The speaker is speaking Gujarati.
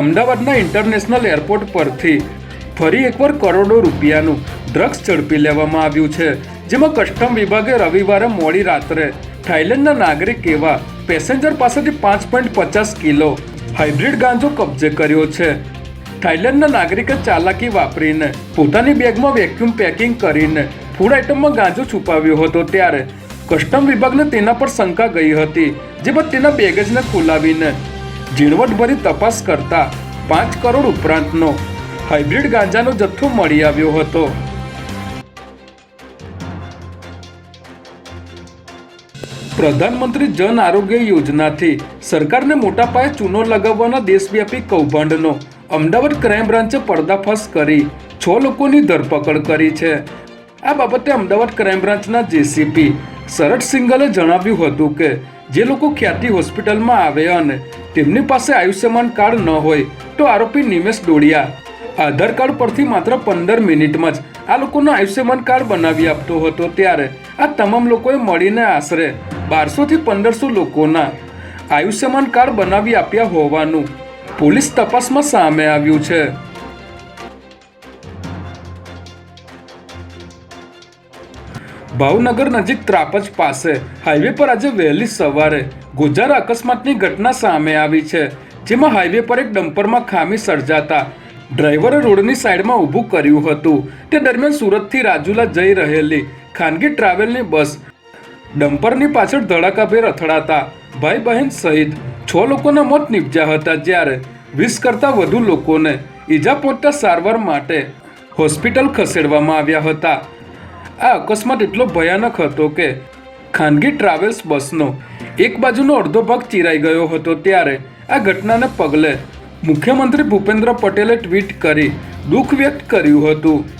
અમદાવાદના ઇન્ટરનેશનલ એરપોર્ટ પરથી ફરી એકવાર કરોડો રૂપિયાનું ડ્રગ્સ ઝડપી લેવામાં આવ્યું છે, જેમાં કસ્ટમ વિભાગે રવિવારે મોડી રાત્રે થાઇલેન્ડના નાગરિક એવા પેસેન્જર પાસેથી પાંચ પોઈન્ટ પચાસ કિલો હાઇબ્રિડ ગાંજો કબજે કર્યો છે. થાઇલેન્ડના નાગરિકે ચાલાકી વાપરીને પોતાની બેગમાં વેક્યુમ પેકિંગ કરીને ફૂડ આઇટમમાં ગાંજો છુપાવ્યો હતો ત્યારે કસ્ટમ વિભાગને તેના પર શંકા ગઈ હતી જે બાદ તેના બેગેજને ખોલાવીને ઝીણવટભરી તપાસ કરતા પાંચ કરોડ ઉપરાંતનો હાઇબ્રિડ ગાંજાનો જથ્થો મળી આવ્યો હતો. પ્રધાનમંત્રી જન આરોગ્ય યોજનાથી સરકારને મોટા પાયે ચૂનો લગાવવાના દેશવ્યાપી કૌભાંડનો અમદાવાદ ક્રાઇમ બ્રાન્ચે પર્દાફાશ કરી છ લોકોની ધરપકડ કરી છે. આ બાબતે અમદાવાદ ક્રાઇમ બ્રાન્ચના જેસીપી શરદ સિંગલે જણાવ્યું હતું કે જે લોકો ખ્યાતિ હોસ્પિટલમાં આવે અને તેમની પાસે આયુષ્યમાન કાર્ડ ન હોય તો આરોપી નિમેશ ડોડિયા આધાર કાર્ડ પરથી માત્ર પંદર મિનિટમાં જ આ લોકોનો આયુષ્યમાન કાર્ડ બનાવી આપતો હતો ત્યારે આ તમામ લોકોએ મળીને આશરે બારસોથી પંદરસો લોકોના આયુષ્યમાન કાર્ડ બનાવી આપ્યા હોવાનું પોલીસ તપાસમાં સામે આવ્યું છે. ભાવનગર નજીક ત્રાપજ પાસે હાઈવે પર આજે વહેલી સવારે ગોજારા અકસ્માતની ઘટના સામે આવી છે, જેમાં હાઈવે પર એક ડમ્પરમાં ખામી સર્જાતા ડ્રાઈવરે રોડની સાઈડમાં ઊભું કર્યું હતું. તે દરમિયાન સુરતથી રાજુલા જઈ રહેલી ખાનગી ટ્રાવેલની બસ ડમ્પરની પાછળ ધડાકાભેર અથડાતા ભાઈ બહેન સહિત છ લોકોના મોત નીપજ્યા હતા, જ્યારે વીસ કરતાં વધુ લોકોને ઈજા પહોંચતા સારવાર માટે હોસ્પિટલ ખસેડવામાં આવ્યા હતા. આ અકસ્માત એટલો ભયાનક હતો કે ખાનગી ટ્રાવેલ્સ બસનો એક બાજુનો અડધો ભાગ ચીરાઈ ગયો હતો ત્યારે આ ઘટનાને પગલે મુખ્યમંત્રી ભૂપેન્દ્ર પટેલે ટ્વીટ કરી દુઃખ વ્યક્ત કર્યું હતું.